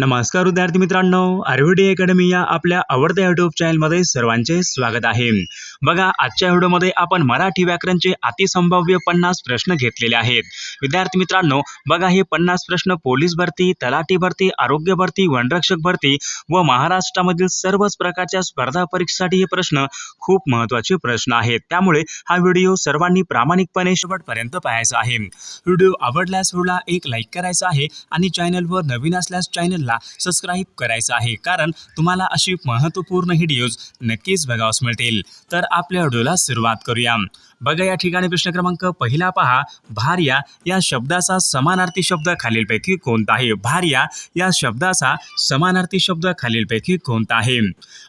नमस्कार विद्यार्थी मित्रांनो आरव्हीडी अकॅडमी या आपल्या आवडत्या युट्यूब चॅनलमध्ये सर्वांचे स्वागत आहे. बघा आजच्या व्हिडिओमध्ये आपण मराठी व्याकरणचे अतिसंभाव्य पन्नास प्रश्न घेतलेले आहेत. विद्यार्थी मित्रांनो बघा हे पन्नास प्रश्न पोलीस भरती तलाठी भरती आरोग्य भरती वनरक्षक भरती व महाराष्ट्रामधील सर्वच प्रकारच्या स्पर्धा परीक्षेसाठी हे प्रश्न खूप महत्त्वाचे प्रश्न आहेत. त्यामुळे हा व्हिडिओ सर्वांनी प्रामाणिकपणे शेवटपर्यंत पाहायचा आहे. व्हिडिओ आवडल्यास व्हिडिओला एक लाईक करायचा आहे आणि चॅनलवर नवीन असल्यास चॅनल चॅनलला सबस्क्राईब करायचं आहे. कारण तुम्हाला अशी महत्त्वपूर्ण व्हिडिओज नक्कीच बघावस मिळतील. तर आपल्या व्हिडिओला सुरुवात करूया. बघा या ठिकाणी प्रश्न क्रमांक पहिला पहा. भार्या या शब्दाचा समानार्थी शब्द खालीलपैकी कोणता आहे? भार्या या शब्दाचा समानार्थी शब्द खालीलपैकी कोणता आहे?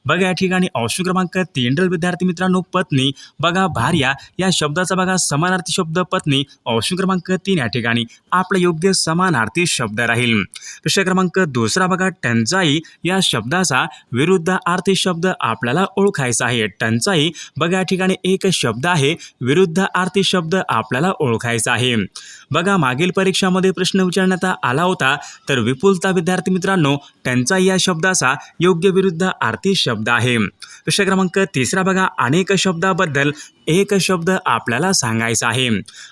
बघा या ठिकाणी ऑप्शन क्रमांक तीन विद्यार्थी मित्रांनो पत्नी. बघा भार्या या शब्दाचा बघा समानार्थी शब्द पत्नी. औषध क्रमांक तीन या ठिकाणी आपला योग्य समानार्थी शब्द राहील. प्रश्न क्रमांक दुसरा बघा टंचाई या शब्दाचा विरुद्ध आर्थिक शब्द आपल्याला ओळखायचा आहे. टंचाई बघा या ठिकाणी एक शब्द आहे विरुद्ध आर्थिक शब्द आपल्याला ओळखायचा आहे. बघा मागील परीक्षामध्ये प्रश्न विचारण्यात आला होता तर विपुलता विद्यार्थी मित्रांनो टंचाई या शब्दाचा योग्य विरुद्ध आर्थिक शब्द आहे. प्रश्न क्रमांक तिसरा बघा अनेक शब्दाबद्दल एक शब्द आपल्याला सांगायचा आहे.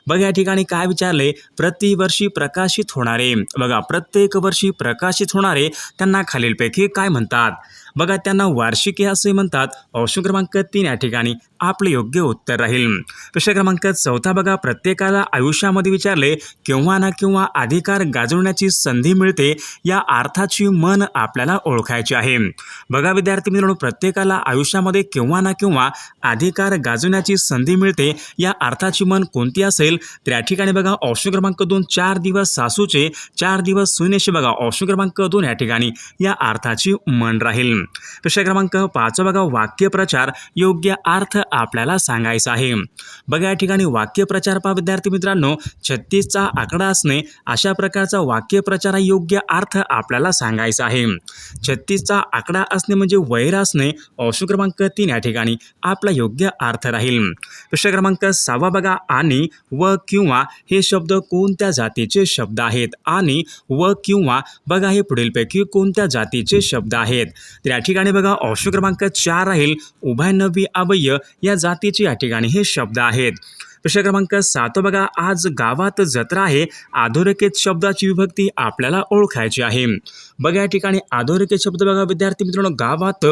बघा या ठिकाणी काय विचारले? प्रतिवर्षी प्रकाशित होणारे. बघा प्रत्येक वर्षी प्रकाशित होणारे त्यांना खालीलपैकी काय म्हणतात? बघा त्यांना वार्षिकी असे म्हणतात प्रश्न क्रमांक तीन या ठिकाणी आपले योग्य उत्तर राहील. प्रश्न क्रमांक चौथा बघा प्रत्येकाला आयुष्यामध्ये विचारले केव्हा ना केव्हा अधिकार गाजवण्याची संधी मिळते या अर्थाची मन आपल्याला ओळखायची आहे. बघा विद्यार्थी मित्रांनो प्रत्येकाला आयुष्यामध्ये केव्हा ना केव्हा अधिकार गाजवण्याची संधी मिळते या अर्थाची मन कोणती असेल? तर या ठिकाणी बघा ऑप्शन क्रमांक दोन चार दिवस सासूचे चार दिवस सुनेशी बघा ऑप्शन क्रमांक दोन या ठिकाणी या अर्थाची मन राहील. प्रश्न क्रमांक पाच बघा वाक्यप्रचार योग्य अर्थ आपल्याला सांगायचा आहे. बघा या ठिकाणी वाक्यप्रचार पहा विद्यार्थी मित्रांनो. छत्तीसचा आकडा असणे अशा प्रकारचा वाक्यप्रचार हा योग्य अर्थ आपल्याला सांगायचा आहे. छत्तीसचा आकडा असणे म्हणजे वैर असणे. ऑप्शन क्रमांक तीन या ठिकाणी आपला योग्य अर्थ राहील. प्रश्न क्रमांक सहावा बघा आणि व किंवा हे शब्द कोणत्या जातीचे शब्द आहेत? आणि व किंवा बघा हे पुढीलपैकी कोणत्या जातीचे शब्द आहेत? तर या ठिकाणी बघा ऑप्शन क्रमांक चार राहील उभयनवी अवय या जातीचे या ठिकाणी हे शब्द आहेत. प्रश्न क्रमांक सात बघा आज गावात जत्रा आहे अधोरेखित शब्दाची विभक्ती आपल्याला ओळखायची आहे. बघा या ठिकाणी अधोरेखित शब्द बघा विद्यार्थी मित्रांनो गावात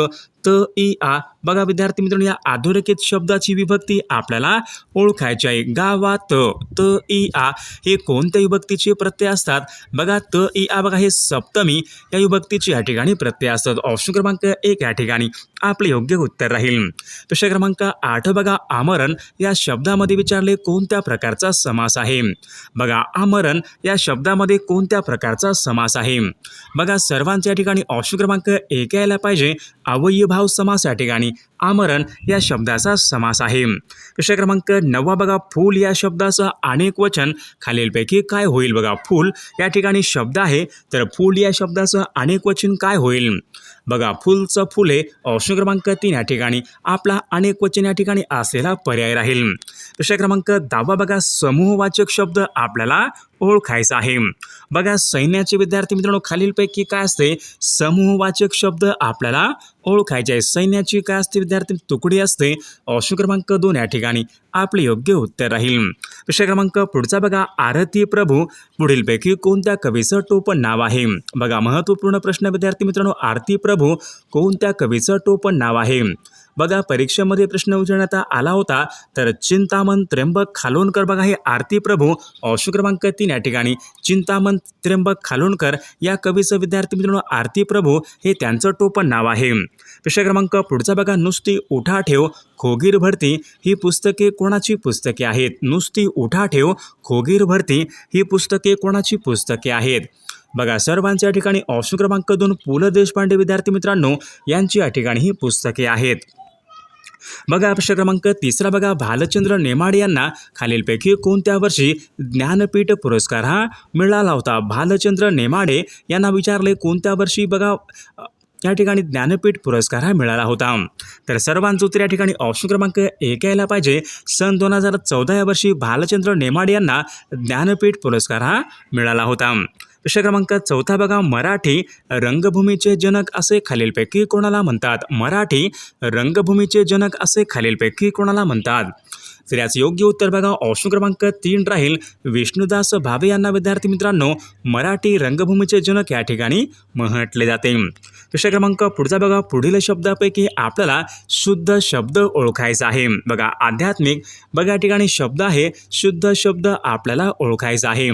त इ आ. बघा विद्यार्थी मित्रांनो या अधोरेखित शब्दाची विभक्ती आपल्याला ओळखायची आहे. गावात त इ आ हे कोणत्या विभक्तीचे प्रत्यय असतात? बघा त इ आ बघा हे सप्तमी या विभक्तीचे या ठिकाणी प्रत्यय असतात. ऑप्शन क्रमांक एक या ठिकाणी. आपले योग्य उत्तर राहील. प्रश्न क्रमांक आठ बघा. आमरण या शब्दामध्ये विचारले कोणत्या प्रकारचा समास आहे? बघा आमरण या शब्दामध्ये कोणत्या प्रकारचा समास आहे? बघा सर्वांच्या ठिकाणी ऑप्शन क्रमांक एक यायला पाहिजे. अवयभाव समास या ठिकाणी आमरण या शब्दाचा समास आहे. प्रश्न क्रमांक नववा बघा. फूल या शब्दाचं अनेक वचन खालीलपैकी काय होईल बघा? फूल या ठिकाणी शब्द आहे. तर फूल या शब्दाचं अनेक वचन काय होईल? बघा फुलचं फुले ऑप्शन क्रमांक तीन या ठिकाणी. आपला अनेक वचन या ठिकाणी असलेला पर्याय राहील. प्रश्न क्रमांक दहावा बघा. समूहवाचक शब्द आपल्याला ओळखायचा आहे. बघा सैन्याचे विद्यार्थी मित्रांनो खालीलपैकी काय असते? समूहवाचक शब्द आपल्याला ओळखायचे आहे. सैन्याची काय असते विद्यार्थी तुकडी असते ऑप्शन क्रमांक दोन या ठिकाणी आपले योग्य उत्तर राहील. प्रश्न क्रमांक पुढचा बघा आरती प्रभू. पुढीलपैकी कोणत्या कवीचं टोपण नाव आहे? बघा महत्त्वपूर्ण प्रश्न विद्यार्थी मित्रांनो आरती प्रभू कोणत्या कवीचं टोपण नाव आहे? बघा परीक्षेमध्ये प्रश्न विचारण्यात आला होता तर चिंतामन त्र्यंबक खालोनकर बघा हे आरती प्रभू अंश क्रमांक तीन या ठिकाणी. चिंतामन त्र्यंबक खालोनकर या कवीचं विद्यार्थी मित्रांनो आरती प्रभू हे त्यांचं टोपण नाव आहे. प्रश्न क्रमांक पुढचा बघा नुसती उठा ठेव खोगीर भरती ही पुस्तके कोणाची पुस्तके आहेत? नुसती उठा ठेव खोगीर भरती ही पुस्तके कोणाची पुस्तके आहेत? बघा सर्वांच्या ठिकाणी ऑप्शन क्रमांक दोन पु ल देशपांडे विद्यार्थी मित्रांनो यांची या ठिकाणी ही पुस्तके आहेत. बघा प्रश्न क्रमांक तिसरा बघा. भालचंद्र नेमाडे यांना खालीलपैकी कोणत्या वर्षी ज्ञानपीठ पुरस्कार हा मिळाला होता? भालचंद्र नेमाडे यांना विचारले कोणत्या वर्षी बघा या ठिकाणी ज्ञानपीठ पुरस्कार हा मिळाला होता? तर सर्वांचं उत्तर या ठिकाणी ऑप्शन क्रमांक एक यायला पाहिजे. सन दोन हजार चौदा या वर्षी भालचंद्र नेमाडे यांना ज्ञानपीठ पुरस्कार हा मिळाला होता. प्रश्न क्रमांक चौथा बघा मराठी रंगभूमीचे जनक असे खालीलपैकी कोणाला म्हणतात? मराठी रंगभूमीचे जनक असे खालीलपैकी कोणाला म्हणतात? तर याचं योग्य उत्तर बघा. ऑप्शन क्रमांक तीन राहील विष्णुदास भावे यांना विद्यार्थी मित्रांनो मराठी रंगभूमीचे जनक या ठिकाणी म्हटले जाते. प्रश्न क्रमांक पुढचा बघा. पुढील शब्दापैकी आपल्याला शुद्ध शब्द ओळखायचा आहे. बघा आध्यात्मिक बघा या ठिकाणी शब्द आहे शुद्ध शब्द आपल्याला ओळखायचा आहे.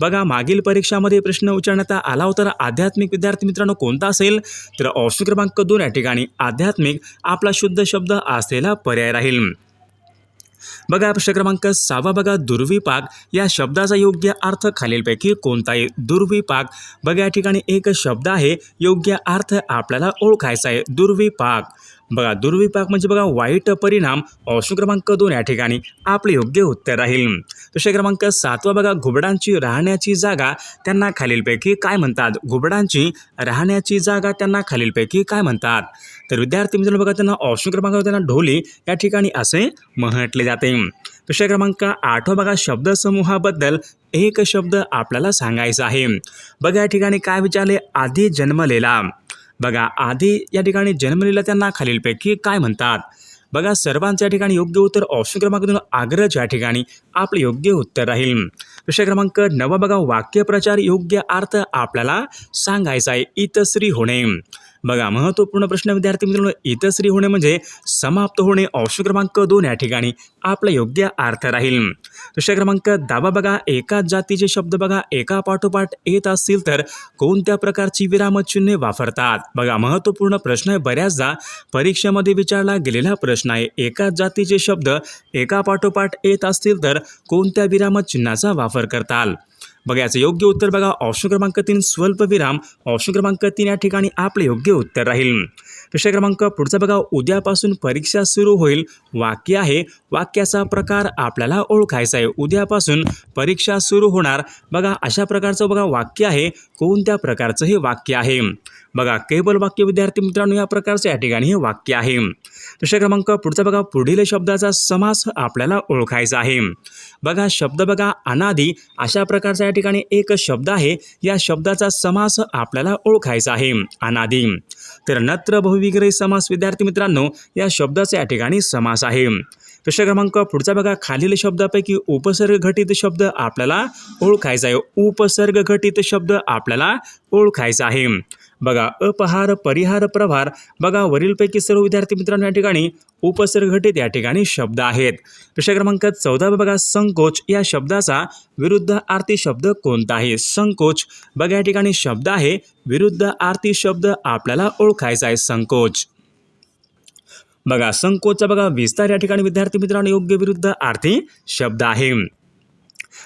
बघा मागील परीक्षामध्ये प्रश्न विचारण्यात आला होता. तर आध्यात्मिक विद्यार्थी मित्रांनो कोणता असेल? तर ऑप्शन क्रमांक दोन या ठिकाणी आध्यात्मिक आपला शुद्ध शब्द असलेला पर्याय राहील. बघा प्रश्न क्रमांक सहावा बघा दुर्विपाक या शब्दाचा योग्य अर्थ खालीलपैकी कोणता आहे दुर्विपाक बघा या ठिकाणी एक शब्द आहे योग्य अर्थ आपल्याला ओळखायचा आहे. दुर्विपाक बघा दुर्विपाक म्हणजे बघा वाईट परिणाम ऑप्शन क्रमांक दोन या ठिकाणी आपले योग्य उत्तर राहील. प्रश्न क्रमांक सातवा बघा घुबडांची राहण्याची जागा त्यांना खालीलपैकी काय म्हणतात? घुबडांची राहण्याची जागा त्यांना खालीलपैकी काय म्हणतात? तर विद्यार्थी मित्रांनो बघा त्यांना ऑप्शन क्रमांक त्यांना ढोली या ठिकाणी असे म्हटले जाते. प्रश्न क्रमांक आठवा बघा शब्दसमूहाबद्दल एक शब्द आपल्याला सांगायचा आहे. बघा या ठिकाणी काय विचारले? आधी जन्मलेला. बघा आधी या ठिकाणी जन्मलेला त्यांना खालीलपैकी काय म्हणतात? बघा सर्वांच्या ठिकाणी योग्य उत्तर ऑप्शन क्रमांक दोन आग्रज या ठिकाणी आपलं योग्य उत्तर राहील. प्रश्न क्रमांक नवा बघा वाक्यप्रचार योग्य अर्थ आपल्याला सांगायचा आहे. इतश्री होणे. बघा महत्त्वपूर्ण प्रश्न विद्यार्थी मित्रांनो इतश्री होणे म्हणजे समाप्त होणे ऑप्शन क्रमांक दोन या ठिकाणी. आपला योग्य अर्थ राहील. प्रश्न क्रमांक दाबा बघा एकाच जातीचे शब्द बघा एका पाठोपाठ येत असतील तर कोणत्या प्रकारची विरामचिन्हे वापरतात? बघा महत्त्वपूर्ण प्रश्न आहे बऱ्याचदा परीक्षेमध्ये विचारला गेलेला प्रश्न आहे. एकाच जातीचे शब्द एका पाठोपाठ येत असतील तर कोणत्या विरामचिन्हाचा वापर करताल? बघा याचं योग्य उत्तर बघा. ऑप्शन क्रमांक तीन स्वल्पविराम. ऑप्शन क्रमांक तीन या ठिकाणी आपले योग्य उत्तर राहील. प्रश्न क्रमांक पुढचा बघा. उद्यापासून परीक्षा सुरू होईल. वाक्य आहे. वाक्याचा प्रकार आपल्याला ओळखायचा आहे. उद्यापासून परीक्षा सुरू होणार. बघा अशा प्रकारचं बघा वाक्य आहे. कोणत्या प्रकारचं हे वाक्य आहे? बघा केवल वाक्य विद्यार्थी मित्रांनो या प्रकारचं या ठिकाणी हे वाक्य आहे. प्रश्न क्रमांक पुढचा बघा पुढील शब्दाचा समास आपल्याला ओळखायचा आहे. बघा शब्द बघा अनादी अशा प्रकारचा या ठिकाणी एक शब्द आहे. या शब्दाचा समास आपल्याला ओळखायचा आहे. अनादी. तर नत्र बहुविग्रही समास विद्यार्थी मित्रांनो या शब्दाचा या ठिकाणी समास आहे. प्रश्न क्रमांक पुढचा बघा खालील शब्दापैकी उपसर्ग घटित शब्द आपल्याला ओळखायचा आहे. उपसर्ग घटित शब्द आपल्याला ओळखायचा आहे. बघा अपहार परिहार प्रभार बघा वरीलपैकी सर्व विद्यार्थी मित्रांनो या ठिकाणी उपसर्ग घटित या ठिकाणी शब्द आहेत. प्रश्न क्रमांक चौदा बघा संकोच या शब्दाचा विरुद्ध आरती शब्द कोणता आहे संकोच बघा या ठिकाणी शब्द आहे विरुद्ध आरती शब्द आपल्याला ओळखायचा आहे संकोच. बघा संकोचचा बघा विस्तार या ठिकाणी विद्यार्थी मित्रांनो योग्य विरुद्ध आरती शब्द आहे.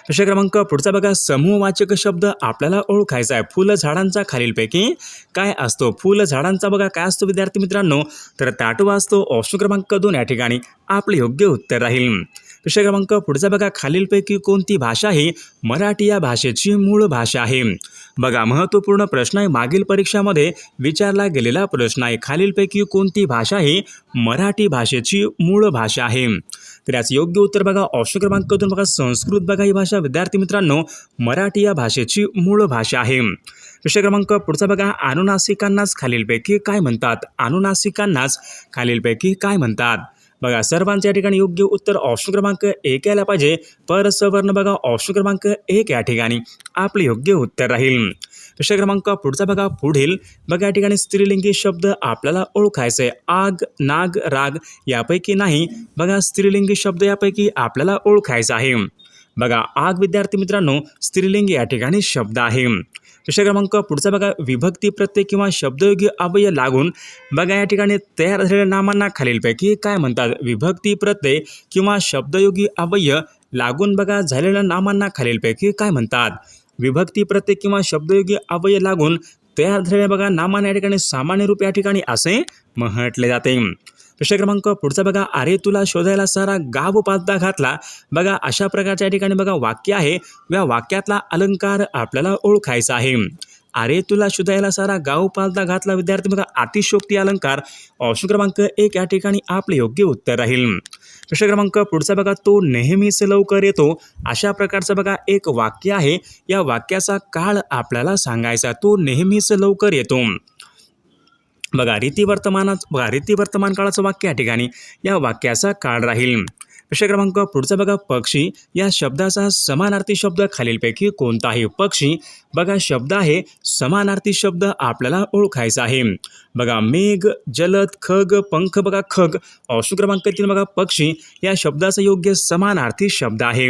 प्रश्न क्रमांक पुढचा बघा. समूहवाचक शब्द आपल्याला ओळखायचा आहे. फुल झाडांचा खालीलपैकी काय असतो? फुल झाडांचा बघा काय असतो विद्यार्थी मित्रांनो? तर ताटवा असतो. ऑप्शन क्रमांक दोन या ठिकाणी आपले योग्य उत्तर राहील. प्रश्न क्रमांक पुढचा बघा. खालीलपैकी कोणती भाषा ही मराठी या भाषेची मूळ भाषा आहे? बघा महत्त्वपूर्ण प्रश्न आहे. मागील परीक्षामध्ये विचारला गेलेला प्रश्न आहे. खालीलपैकी कोणती भाषा ही मराठी भाषेची मूळ भाषा आहे? तर याचं योग्य उत्तर बघा. ऑप्शन क्रमांक दोन बघा संस्कृत बघा ही भाषा. विद्यार्थी मित्रांनो मराठी या भाषेची मूळ भाषा आहे. विषय क्रमांक पुढचा बघा. अनुनासिकांनाच खालीलपैकी काय म्हणतात? अनुनासिकांनाच खालीलपैकी काय म्हणतात? बघा सर्वांच्या ठिकाणी योग्य उत्तर ऑप्शन क्रमांक एक यायला पाहिजे. पर सवर्ण बघा ऑप्शन क्रमांक एक या ठिकाणी. आपले योग्य उत्तर राहील. प्रश्न क्रमांक पुढचा बघा. पुढील बघा या ठिकाणी स्त्रीलिंगी शब्द आपल्याला ओळखायचे. आहे आग नाग राग यापैकी नाही. बघा स्त्रीलिंगी शब्द यापैकी आपल्याला ओळखायचा आहे. बघा आग विद्यार्थी मित्रांनो स्त्रीलिंग या ठिकाणी शब्द आहे. प्रश्न क्रमांक पुढचा बघा. विभक्ती प्रत्यय किंवा शब्दयोगी अवयव लागून बघा या ठिकाणी तयार झालेल्या नामांना खालीलपैकी काय म्हणतात? विभक्ती प्रत्यय किंवा शब्दयोगी अवयव लागून बघा झालेल्या नामांना खालीलपैकी काय म्हणतात? विभक्ती प्रत्यय किंवा शब्दयोगी अवयय लागून तयार झालेल्या बघा नामान या ठिकाणी सामान्य रूप या ठिकाणी असे म्हटले जाते. प्रश्न क्रमांक पुढचा बघा अरे तुला शोधायला सारा गाव पालता घातला. बघा अशा प्रकारच्या या ठिकाणी बघा वाक्य आहे. या वाक्यातला अलंकार आपल्याला ओळखायचा आहे. अरे तुला शोधायला सारा गाव पालता घातला विद्यार्थी बघा अतिशोक्ती अलंकार. ऑप्शन क्रमांक एक या ठिकाणी आपले योग्य उत्तर राहील. प्रश्न क्रमांक पुढचा बघा तो नेहमीच लवकर येतो. अशा प्रकारचं बघा एक वाक्य आहे. या वाक्याचा काळ आपल्याला सांगायचा तो नेहमीच लवकर येतो. बघा रीती वर्तमानात बघा रीती वर्तमान काळाचं वाक्य या ठिकाणी. या वाक्याचा काळ राहील. प्रश्न क्रमांक पुढचा बघा पक्षी. या शब्दाचा समानार्थी शब्द खालीलपैकी कोणता आहे पक्षी बघा शब्द आहे समानार्थी शब्द आपल्याला ओळखायचा आहे. बघा मेघ जलद खग पंख बघा खग ऑप्शन क्रमांक तीन बघा पक्षी. या शब्दाचा योग्य समानार्थी शब्द आहे.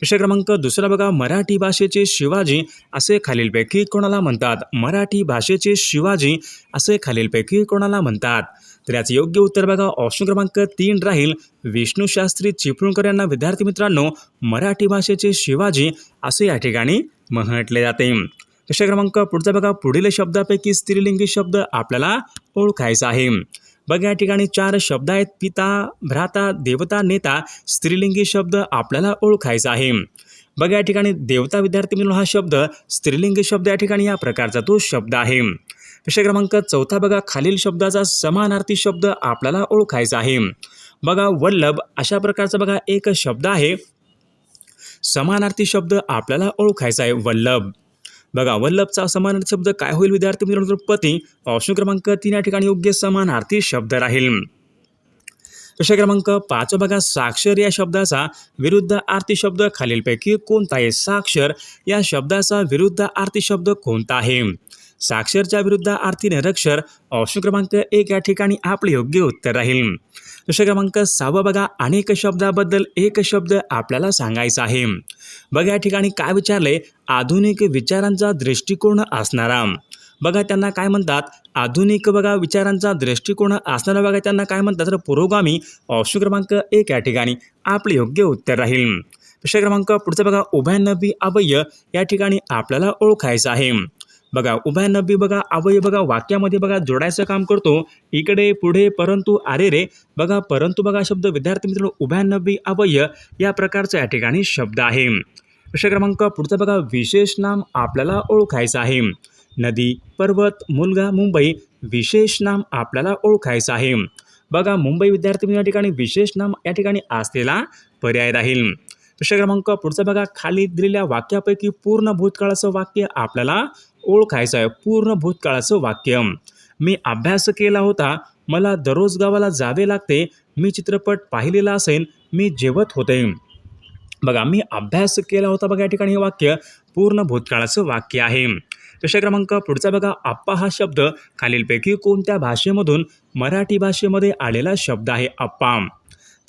प्रश्न क्रमांक दुसरा बघा मराठी भाषेचे शिवाजी असे खालीलपैकी कोणाला म्हणतात? मराठी भाषेचे शिवाजी असे खालीलपैकी कोणाला म्हणतात? तर याचं योग्य उत्तर बघा. ऑप्शन क्रमांक तीन राहील विष्णू शास्त्री चिपळूणकर यांना. विद्यार्थी मित्रांनो मराठी भाषेचे शिवाजी असे या ठिकाणी म्हटले जाते. प्रश्न क्रमांक? पुढचा बघा. पुढील शब्दापैकी स्त्रीलिंगी शब्द आपल्याला ओळखायचा आहे. बघा या ठिकाणी चार शब्द आहेत. पिता भ्राता देवता नेता स्त्रीलिंगी शब्द आपल्याला ओळखायचा आहे. बघा या ठिकाणी देवता विद्यार्थी मिळून हा शब्द स्त्रीलिंगी शब्द या ठिकाणी या प्रकारचा तो शब्द आहे. विषय क्रमांक चौथा बघा. खालील शब्दाचा समानार्थी शब्द आपल्याला ओळखायचा आहे. बघा वल्लभ अशा प्रकारचा बघा एक शब्द आहे. समानार्थी शब्द आपल्याला ओळखायचा आहे वल्लभ. बघा वल्लभचा समानार्थी शब्द काय होईल विद्यार्थी मित्रांनो? पती. ऑप्शन क्रमांक तीन या ठिकाणी योग्य समानार्थी शब्द राहील. विषय क्रमांक पाच बघा. साक्षर या शब्दाचा विरुद्ध आर्थिक शब्द खालीलपैकी कोणता आहे? साक्षर या शब्दाचा विरुद्ध आर्थिक शब्द कोणता आहे? साक्षरच्या विरुद्ध आरती निरक्षर ऑप्शन क्रमांक एक या ठिकाणी आपले योग्य उत्तर राहील. विषय क्रमांक सहावा बघा. अनेक शब्दाबद्दल एक शब्द आपल्याला सांगायचा आहे. बघा या ठिकाणी काय विचारले? आधुनिक विचारांचा दृष्टिकोन असणारा. बघा त्यांना काय म्हणतात? आधुनिक बघा विचारांचा दृष्टिकोन असणारा. बघा त्यांना काय म्हणतात? तर पुरोगामी ऑप्शन क्रमांक एक या ठिकाणी आपले योग्य उत्तर राहील. विषय क्रमांक पुढचा बघा. उभ्यानवी अवय या ठिकाणी आपल्याला ओळखायचं आहे. बघा उभयनबी बघा अवय बघा वाक्यामध्ये बघा जोडायचं काम करतो. इकडे पुढे परंतु अरे रे. बघा परंतु बघा शब्द विद्यार्थी मित्र उभयनबी अवयय या प्रकारचा या ठिकाणी शब्द आहे. प्रश्न क्रमांक पुढचा बघा विशेष नाम आपल्याला ओळखायचं आहे. नदी पर्वत मुलगा मुंबई विशेष नाम आपल्याला ओळखायचं आहे. बघा मुंबई विद्यार्थी या ठिकाणी विशेष नाम या ठिकाणी असलेला पर्याय राहील. प्रश्न क्रमांक पुढचा बघा खाली दिलेल्या वाक्यापैकी पूर्ण भूतकाळाचं वाक्य आपल्याला ओळखायचं आहे पूर्ण भूतकाळाचं वाक्य मी अभ्यास केला होता मला दररोज गावाला जावे लागते मी चित्रपट पाहिलेला असेल मी जेवत होते. बघा मी अभ्यास केला होता बघा या ठिकाणी हे वाक्य पूर्ण भूतकाळाचं वाक्य आहे. विषय क्रमांक पुढचा बघा आप्पा हा शब्द खालीलपैकी कोणत्या भाषेमधून मराठी भाषेमध्ये आलेला शब्द आहे आप्पा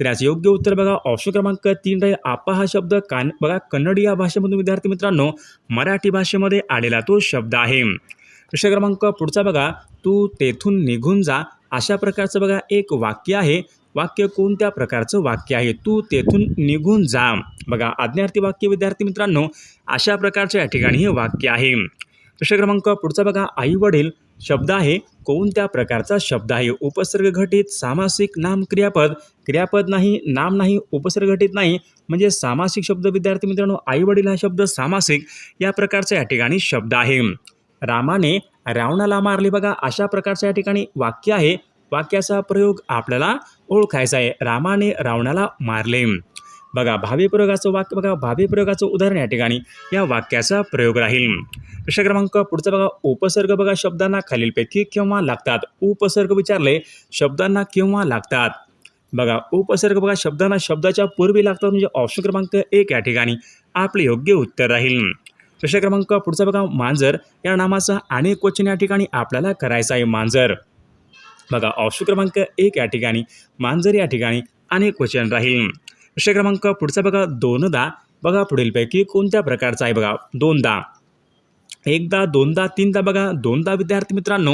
तर याचं योग्य उत्तर बघा. ऑप्शन क्रमांक तीन राहील. आपा हा शब्द कान बघा कन्नडी या भाषेमधून विद्यार्थी मित्रांनो मराठी भाषेमध्ये आलेला तो शब्द आहे. प्रश्न क्रमांक पुढचा बघा. तू तेथून निघून जा. अशा प्रकारचं बघा एक वाक्य आहे. वाक्य कोणत्या प्रकारचं वाक्य आहे? तू तेथून निघून जा. बघा आज्ञार्थी वाक्य विद्यार्थी मित्रांनो अशा प्रकारच्या या ठिकाणी हे वाक्य आहे. प्रश्न क्रमांक पुढचा बघा. आई वडील शब्द आहे कोणत्या प्रकारचा शब्द आहे? उपसर्ग घटित सामासिक नाम क्रियापद क्रियापद नाही नाम नाही उपसर्ग घटित नाही. म्हणजे सामासिक शब्द विद्यार्थी मित्रांनो आईवडील हा शब्द सामासिक या प्रकारचा या ठिकाणी शब्द आहे. रामाने रावणाला मारले बघा अशा प्रकारच्या या ठिकाणी वाक्य आहे. वाक्याचा प्रयोग आपल्याला ओळखायचा आहे. रामाने रावणाला मारले. बघा भावी प्रयोगाचं वाक्य बघा भावी प्रयोगाचं उदाहरण या ठिकाणी. या वाक्याचा प्रयोग राहील. प्रश्न क्रमांक पुढचा बघा उपसर्ग बघा शब्दांना खालीलपैकी केव्हा लागतात? उपसर्ग विचारले शब्दांना केव्हा लागतात? बघा उपसर्ग बघा शब्दांना शब्दाच्या पूर्वी लागतात म्हणजे ऑप्शन क्रमांक एक या ठिकाणी. आपले योग्य उत्तर राहील. प्रश्न क्रमांक पुढचा बघा मांजर. या नामाचा अनेक वचन या ठिकाणी आपल्याला करायचा आहे मांजर. बघा ऑप्शन क्रमांक एक या ठिकाणी मांजर या ठिकाणी अनेक क्वचन राहील. प्रश्न क्रमांक पुढचा बघा. दोनदा. बघा पुढीलपैकी कोणत्या प्रकारचा आहे बघा. दोनदा. एकदा दोनदा तीनदा बघा. दोनदा विद्यार्थी मित्रांनो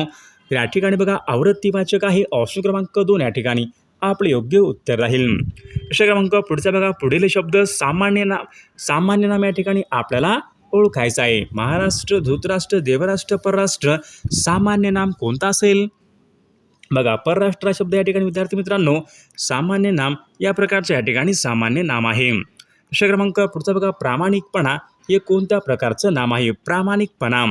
या ठिकाणी बघा. आवृत्तीवाचक आहे. ऑप्शन क्रमांक दोन या ठिकाणी. आपले योग्य उत्तर राहील. प्रश्न क्रमांक पुढचा बघा. पुढील शब्द सामान्य नाम सामान्य नाम या ठिकाणी आपल्याला ओळखायचं आहे. महाराष्ट्र धृतराष्ट्र देवराष्ट्र परराष्ट्र सामान्य नाम कोणता असेल? बघा परराष्ट्र शब्द या ठिकाणी विद्यार्थी मित्रांनो सामान्य नाम या प्रकारच्या या ठिकाणी सामान्य नाम आहे. प्रश्न क्रमांक पुढचा बघा प्रामाणिकपणा हे कोणत्या प्रकारचं नाम आहे? प्रामाणिकपणा.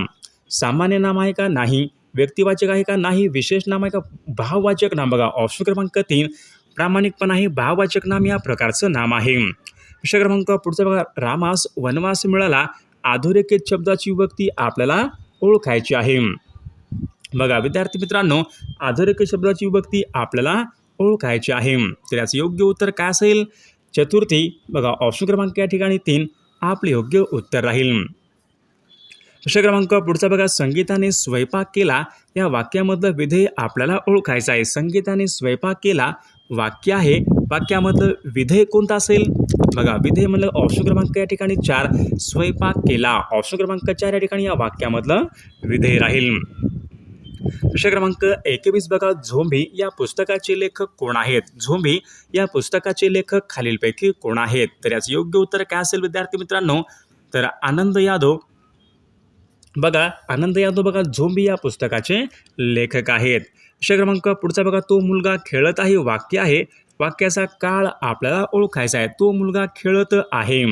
सामान्य नाम आहे का नाही? व्यक्तिवाचक आहे का नाही? विशेष नाम आहे का? भाववाचक नाम बघा ऑप्शन क्रमांक तीन प्रामाणिकपणा हे भाववाचक नाम या प्रकारचं नाम आहे. प्रश्न क्रमांक पुढचा बघा रामास वनवास मिळाला अधोरेखित शब्दाची व्यक्ती आपल्याला ओळखायची आहे. बघा विद्यार्थी मित्रांनो अधोरेखित शब्दाची विभक्ती आपल्याला ओळखायची आहे. तर याचं योग्य उत्तर काय असेल? चतुर्थी बघा ऑप्शन क्रमांक या ठिकाणी तीन आपले योग्य उत्तर राहील. प्रश्न क्रमांक पुढचा बघा संगीताने स्वयंपाक केला या वाक्यामधलं विधेय आपल्याला ओळखायचं आहे. संगीताने स्वयंपाक केला वाक्य आहे वाक्यामधलं विधेय कोणतं असेल? बघा विधेय म्हणलं ऑप्शन क्रमांक या ठिकाणी चार स्वयंपाक केला. ऑप्शन क्रमांक चार या ठिकाणी या वाक्यामधलं विधेय राहील. विषय क्रमांक एकवीस बघा. झोंबी या पुस्तकाचे लेखक कोण आहेत? झोंबी या पुस्तकाचे लेखक खालीलपैकी कोण आहेत? तर याचं योग्य उत्तर काय असेल विद्यार्थी मित्रांनो? तर आनंद यादव. बघा आनंद यादव बघा झोंबी या पुस्तकाचे लेखक आहेत. विषय क्रमांक पुढचा बघा. तो मुलगा खेळत आहे वाक्य आहे. वाक्याचा काळ आपल्याला ओळखायचा आहे. तो मुलगा खेळत आहे.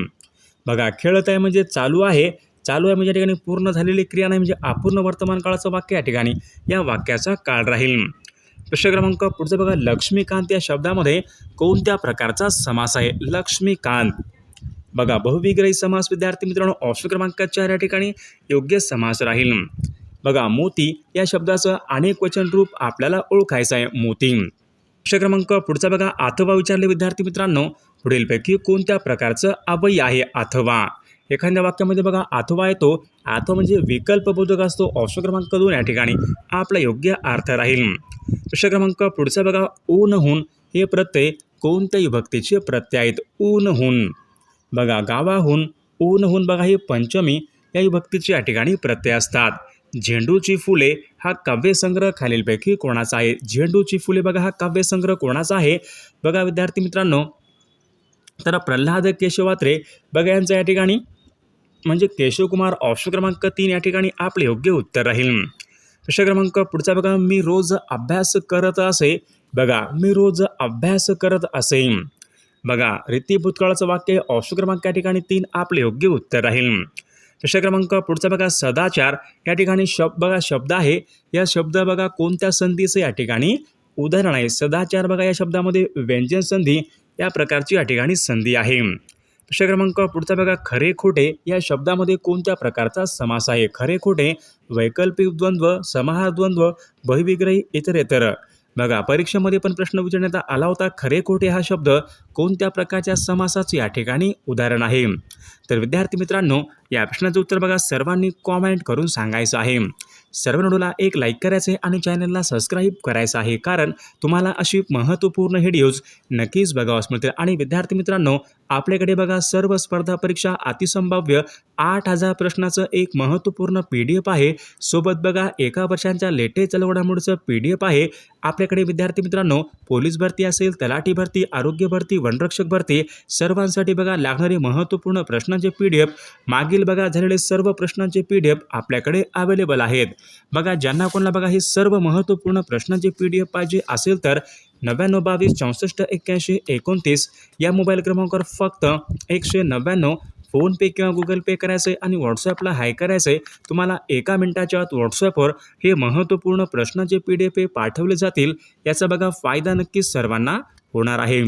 बघा खेळत आहे म्हणजे चालू आहे. चालू आहे. म्हणजे या ठिकाणी पूर्ण झालेली क्रिया नाही. म्हणजे अपूर्ण वर्तमान काळाचं वाक्य या ठिकाणी या वाक्याचा काळ राहील. प्रश्न क्रमांक पुढचं बघा. लक्ष्मीकांत या शब्दामध्ये कोणत्या प्रकारचा समास आहे? लक्ष्मीकांत. बघा. बहुविग्रही समास विद्यार्थी मित्रांनो ऑप्शन क्रमांक चार या ठिकाणी योग्य समास राहील. बघा. मोती या शब्दाचं अनेक वचन रूप आपल्याला ओळखायचं आहे. मोती. प्रश्न क्रमांक पुढचा बघा. अथवा विचारले विद्यार्थी मित्रांनो पुढीलपैकी कोणत्या प्रकारचं अवयय आहे? अथवा एखाद्या वाक्यामध्ये बघा अथवा येतो. अथवा म्हणजे विकल्प बोधक असतो ऑप्शन क्रमांक दोन या ठिकाणी. आपला योग्य अर्थ राहील. प्रश्न क्रमांक पुढचा बघा ऊनहून. हे प्रत्यय कोणत्या विभक्तीचे प्रत्यय आहेत? ऊनहून. बघा गावाहून. ऊनहून बघा हे पंचमी या विभक्तीचे या ठिकाणी प्रत्यय असतात. झेंडूची फुले हा काव्यसंग्रह खालीलपैकी कोणाचा आहे? झेंडूची फुले बघा हा काव्यसंग्रह कोणाचा आहे? बघा विद्यार्थी मित्रांनो तर प्रल्हाद केशवात्रे बघा यांचं या ठिकाणी म्हणजे केशवकुमार ऑप्शन क्रमांक तीन या ठिकाणी आपले योग्य उत्तर राहील. प्रश्न क्रमांक पुढचा बघा मी रोज अभ्यास करत असे. बघा मी रोज अभ्यास करत असे. बघा रीती भूतकाळाचं वाक्य ऑप्शन क्रमांक या ठिकाणी तीन आपले योग्य उत्तर राहील. प्रश्न क्रमांक पुढचा बघा सदाचार. या ठिकाणी शब्द बघा शब्द आहे. या शब्द बघा कोणत्या संधीचं या ठिकाणी उदाहरण आहे? सदाचार बघा या शब्दामध्ये व्यंजन संधी या प्रकारची या ठिकाणी संधी आहे. प्रश्न क्रमांक पुढचा बघा खरे खोटे या शब्दामध्ये कोणत्या प्रकारचा समास आहे? खरे खोटे वैकल्पिक द्वंद्व समाहार द्वंद्व इतर इतरेतर. बघा परीक्षेमध्ये पण प्रश्न विचारण्यात आला होता खरे खोटे हा शब्द कोणत्या प्रकारच्या समासाचं या ठिकाणी उदाहरण आहे? तर विद्यार्थी मित्रांनो या प्रश्नाचं उत्तर बघा सर्वांनी कॉमेंट करून सांगायचं आहे. सर्व नोडूला एक लाईक करायचं आहे आणि चॅनलला सबस्क्राईब करायचं आहे. कारण तुम्हाला अशी महत्त्वपूर्ण व्हिडिओज नक्कीच बघावास मिळतील. आणि विद्यार्थी मित्रांनो आपल्याकडे बघा सर्व स्पर्धा परीक्षा अतिसंभाव्य आठ हजार प्रश्नाचं एक महत्त्वपूर्ण पी डी एफ आहे. सोबत बघा एका वर्षांच्या लेटेस्ट घडामोडीचं पी डी एफ आहे. आपल्याकडे विद्यार्थी मित्रांनो पोलीस भरती असेल तलाठी भरती आरोग्य भरती वनरक्षक भरती सर्वांसाठी बघा लागणारे महत्त्वपूर्ण प्रश्नांचे पी डी एफ. मागील बघा झालेले सर्व प्रश्नांचे पी डी एफ आपल्याकडे अवेलेबल आहेत. बघा ज्यांना कोणाला बघा हे सर्व महत्त्वपूर्ण प्रश्नांचे पी डी एफ पाहिजे असेल तर नव्याण्णव बावीस चौसष्ट एक्क्याऐंशी एकोणतीस या मोबाईल क्रमांकावर फक्त एकशे नव्याण्णव फोनपे किंवा गुगल पे करायचं आहे आणि व्हॉट्सॲपला हाय करायचं. आहे तुम्हाला एका मिनिटाच्या आत व्हॉट्सॲपवर हे महत्त्वपूर्ण प्रश्नाचे पी डी एफ पाठवले जातील. याचा बघा फायदा नक्कीच सर्वांना होणार आहे.